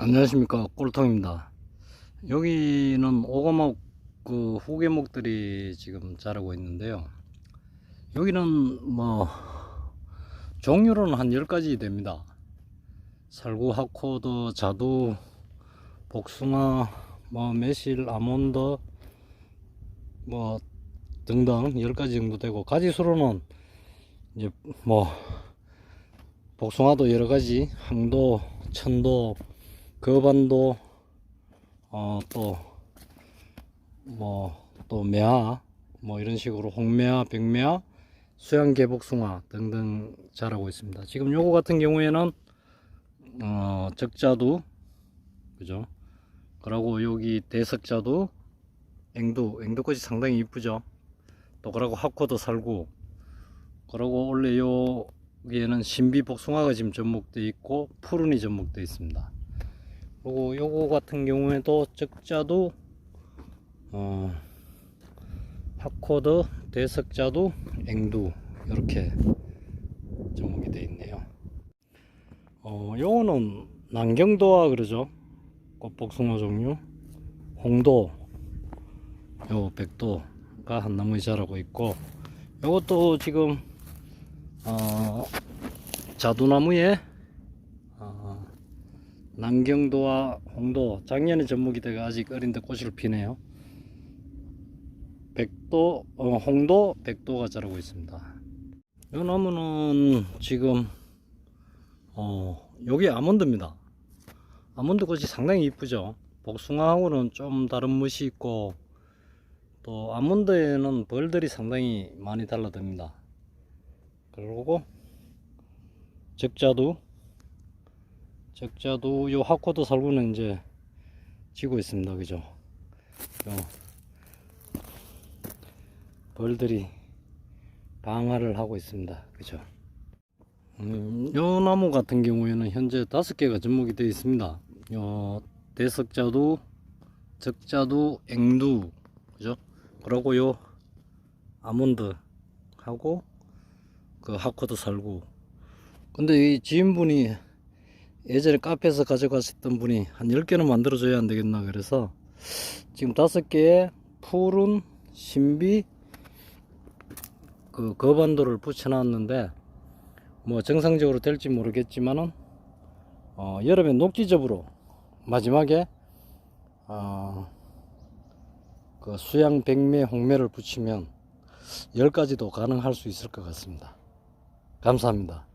안녕하십니까. 꼴통입니다. 여기는 오가목 그 후계목들이 지금 자라고 있는데요. 여기는 뭐 종류로는 한 10가지 됩니다. 살구, 하코드, 자두, 복숭아, 뭐 매실, 아몬드 뭐 등등 10가지 정도 되고 가지 수로는 이제 뭐 복숭아도 여러 가지 항도, 천도, 거반도 어 또뭐또 매화 뭐 이런 식으로 홍매화, 백매화, 수양 개복숭아 등등 자라고 있습니다. 지금 요거 같은 경우에는 어 적자도 그죠? 그리고 여기 대석자도 앵두 앵두꽃이 상당히 이쁘죠. 또 그러고 하코도 살고 그리고 원래 여기에는 신비 복숭아가 지금 접목되어 있고 푸른이 접목되어 있습니다. 그리고 요거 같은 경우에도 적자도 어 핫코드 대석자도 앵두 이렇게 접목이 되어 있네요. 어 요거는 난경도화 그러죠. 꽃복숭아 종류 홍도 요 백도가 한 나무에 자라고 있고 요것도 지금 어 자두나무에 어, 남경도와 홍도 작년에 접목이 돼가 아직 어린데 꽃을 피네요. 백도, 어, 홍도, 백도가 자라고 있습니다. 이 나무는 지금 어, 여기 아몬드입니다. 아몬드 꽃이 상당히 이쁘죠. 복숭아하고는 좀 다른 멋이 있고 또 아몬드에는 벌들이 상당히 많이 달라듭니다. 그리고 적자도 적자도 요 하코도 살구는 이제 지고 있습니다. 그죠? 요 벌들이 방화를 하고 있습니다. 그죠? 음, 요 나무 같은 경우에는 현재 다섯 개가 접목이 되어 있습니다. 요 대석자도, 적자도, 앵두, 그죠? 그리고 요 아몬드 하고 그 하코도 살구. 근데 이 지인분이 예전에 카페에서 가져갔었던 분이 한 10개는 만들어줘야 안 되겠나 그래서 지금 다섯 개의 푸른 신비 그 거반도를 붙여놨는데 뭐 정상적으로 될지 모르겠지만은 어, 여름에 녹지접으로 마지막에 어, 그 수양 백매 홍매를 붙이면 10가지도 가능할 수 있을 것 같습니다. 감사합니다.